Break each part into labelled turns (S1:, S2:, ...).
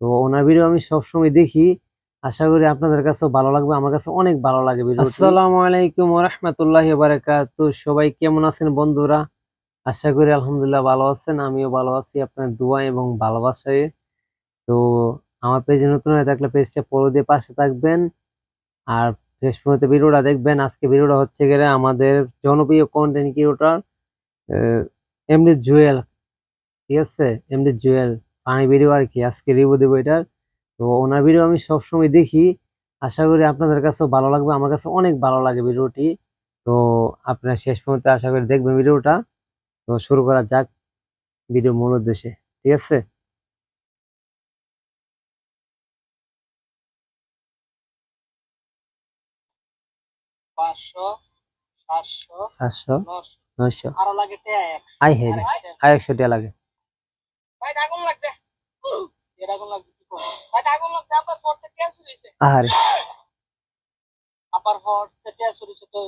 S1: তো ওনার ভিডিও আমি সবসময় দেখি। আশা করি আপনাদের কাছেও ভালো লাগবে, আমার কাছে অনেক ভালো লাগে ভিডিও আলাইকুম রহমতুল্লাহি বারাকাতু সবাই কেমন আছেন বন্ধুরা? আশা করি আলহামদুলিল্লাহ ভালো আছেন, আমিও ভালো আছি আপনার দোয়া এবং ভালোবাসায়। তো আমার পেজে নতুন হয়ে থাকলে পেজটা ফলো দিয়ে পাশে থাকবেন। আর ফেসবুকে ভিডিওটা দেখবেন। আজকে ভিডিওটা হচ্ছে গেলে আমাদের জনপ্রিয় কন্টেন্ট ক্রিয়েটর এমডি জুয়েল ঠিক আছে? এমডি জুয়েল পানি ভিডিও আর কি? আজকে রিভিউ দেবো এটার। তো ওনার ভিডিও আমি সবসময় দেখি। আশা করি আপনাদের কাছেও ভালো লাগবে। আমার কাছে অনেক ভালো লাগে ভিডিওটি। তো আপনারা শেষ পর্যন্ত আশা করি দেখবেন ভিডিওটা। তো শুরু করা যাক ভিডিও মূল উদ্দেশ্যে। ঠিক আছে? আই হে রে। আর একশো টাকা লাগে
S2: ভাই আগুন লাগছে এর আগুন লাগছে কি করব ভাই আগুন লাগছে আপনার পড়তে কেন শুরু হয়েছে
S1: আরে
S2: আবার তো তো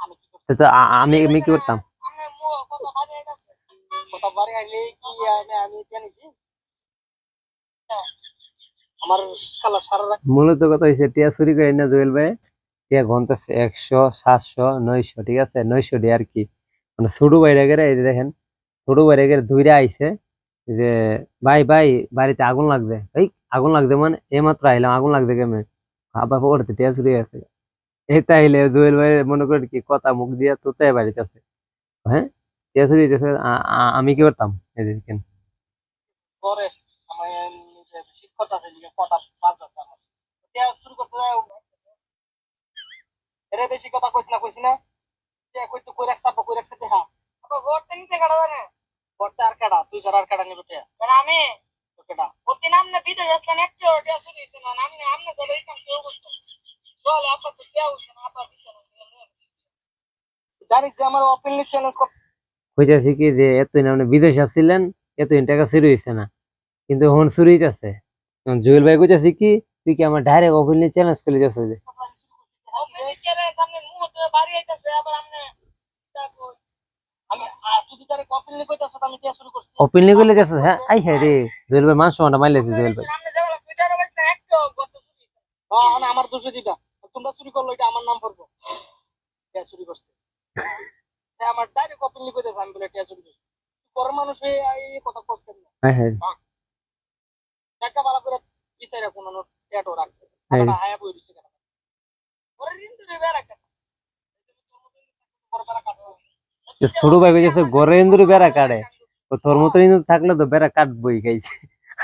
S2: আমি কি করব
S1: তো তো আমি আমি কি করতাম?
S2: আমি কত বাড়ি আইতাছে কত বাড়ি আইলে কি আমি আমি জানিছি? আমার খালা সারা
S1: মূলত কথা হয়েছে টিয়া চুরি করে না জুয়েল ভাই। টিয়া ঘন্টাছে একশো সাতশো নয়শো ঠিক আছে? নয়শো ডে আর কি। মানে ছোট বাইরে গেলে এই দেখেন ছোট বাইরে গেলে ধুইরা আইছে। যে ভাই ভাই বাড়িতে আগুন লাগবে এই আগুন লাগবে মানে? এইমাত্র আইলাম আগুন লাগবে কেমন? আবার ওরতে টিয়া চুরি আছে এই তাইলে জুয়েল ভাই মনে করেন কি কথা মুখ দিয়া তো তাই বাড়িতে আছে। হ্যাঁ? টিয়া চুরি হইতেছে, আমি কি করতাম? এই যে
S2: এরে বেশি কথা কইছ না কইছ না। কই রাখছ কই রাখছ হ্যাঁ আপা ভোটটা নিতে কাটা জানে ভোটটা আর কাটা তুই যারা আর কাটা নিবে টেয়া কারণ আমি তো কাটা প্রতি নাম না বিদেশ আসলেন একশো টেয়া শুরু হয়েছে না আমি আমনে চলে এই কাম কেউ করতো চল আপা তো টেয়া হইছে না আপা দিছে না জানিস যে আমার ওপেনলি চ্যালেঞ্জ কর
S1: কইতেছি কি যে এতদিন আপনি বিদেশে ছিলেন এতদিন টাকা চুরি হয়েছে না কিন্তু এখন চুরি হইতেছে জুয়েল ভাই কইতেছি কি তুই কি আমার ডাইরেক্ট ওপেনলি চ্যালেঞ্জ করে দিতেছে যে
S2: ওপেনলি চ্যালেঞ্জ আপনি মুহূর্তে বাড়ি আইতাছে আবার আপনি আমি আর তুই তারে ওপেনলি টেয়া
S1: করলে যাচ্ছে হ্যাঁ আই হ্যাঁ রে জুয়েল ভাই মান সম্মানটা মাইলেছে জুয়েল ভাই।
S2: হ্যাঁ, আমার দোষে দিটা তোমরা চুরি করল এটা আমার নাম পড়ব। কে চুরি করছে। আমার ডাইরেক্ট ওপেনলি কইতেছে আমি বলে কে চুরি করছি। পরের মানুষ এই কথা করছেন না
S1: হ্যাঁ হ্যাঁ
S2: একটা ভালো করে বিচারে কোনো নোট ট্যাটো রাখছে।
S1: হায়া
S2: বই
S1: ছোট ভাই কইতেছে গরে ইন্দুর বেড়া কাটে তো তোর মতো থাকলে তো বেড়া কাটবই খাইছে।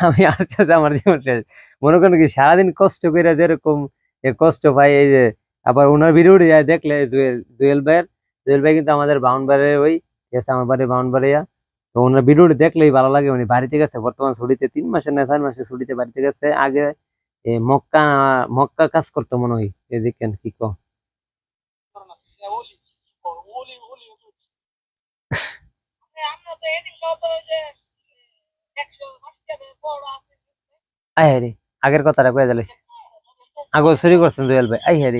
S1: আমি আস্তে আস্তে আমার জীবন শেষ। মনে করেন কি, সারাদিন কষ্ট করে যেরকম কষ্ট পাই এই যে আবার ওনার ভিডিওটি যায়, দেখলে জুয়েল ভাইয়ের। জুয়েল ভাই কিন্তু আমাদের বাউন্ডারে ওই আছে, আমার বাড়ি বাউন্ডারিয়া তো ওনার ভিডিওটি দেখলেই ভালো লাগে। উনি বাড়িতে গেছে, বর্তমান ছুটিতে, তিন মাসের না চার মাসের ছুটিতে বাড়িতে গেছে। আগে মক্কা মক্কা কাজ করতো মনে হয়। এদিকে কি কো
S2: আমরা তো এদিন কত যে একশো আশি টাকা বড় আছে
S1: আই হ্যাঁ আগের কথাটা কয়ে দিলে আগে চুরি করছেন জুয়েল ভাই, আই হ্যাঁ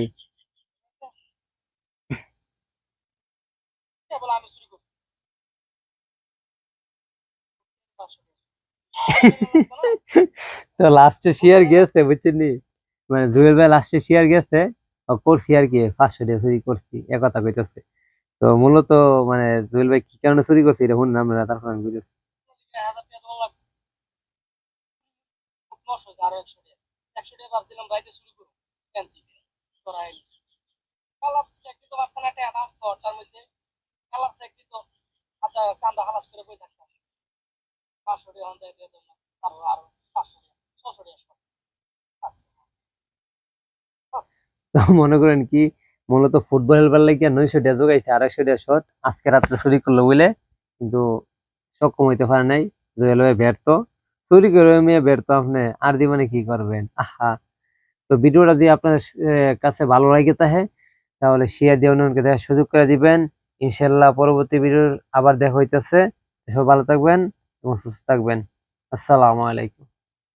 S1: তো লাস্টে শেয়ার গেছে বুঝছেন মানে জুয়েল ভাই লাস্টে শেয়ার গেছে করছি আর কি, পাঁচশো টাকা চুরি করছি এ কথা কইতেছে। তো মূলত মানে জুয়েল ভাই কি কারণে চুরি করছি এটা শুনলাম না তারপর আমি বুঝেছি মনে করেন কি মূলত ফুটবল খেলবার লাগিয়ে নয়শো টাকা যোগাইছে আড়াইশো টাকা শট। আজকে রাত্রে চুরি করল বলে কিন্তু সক্ষম হইতে পারে নাই, জুয়েল ভাই ব্যর্থ। চুরি করে মেয়ে ব্যর্থ, আপনি আর জীবনে কি করবেন? আহা। তো ভিডিওটা যদি আপনার কাছে ভালো লাগে তাহে, তাহলে শেয়ার দিয়ে অন্যকে দেখার সুযোগ করে দিবেন। ইনশাল্লাহ পরবর্তী ভিডিওর আবার দেখা হইতেছে। সব ভালো থাকবেন এবং সুস্থ থাকবেন। আসসালামু আলাইকুম।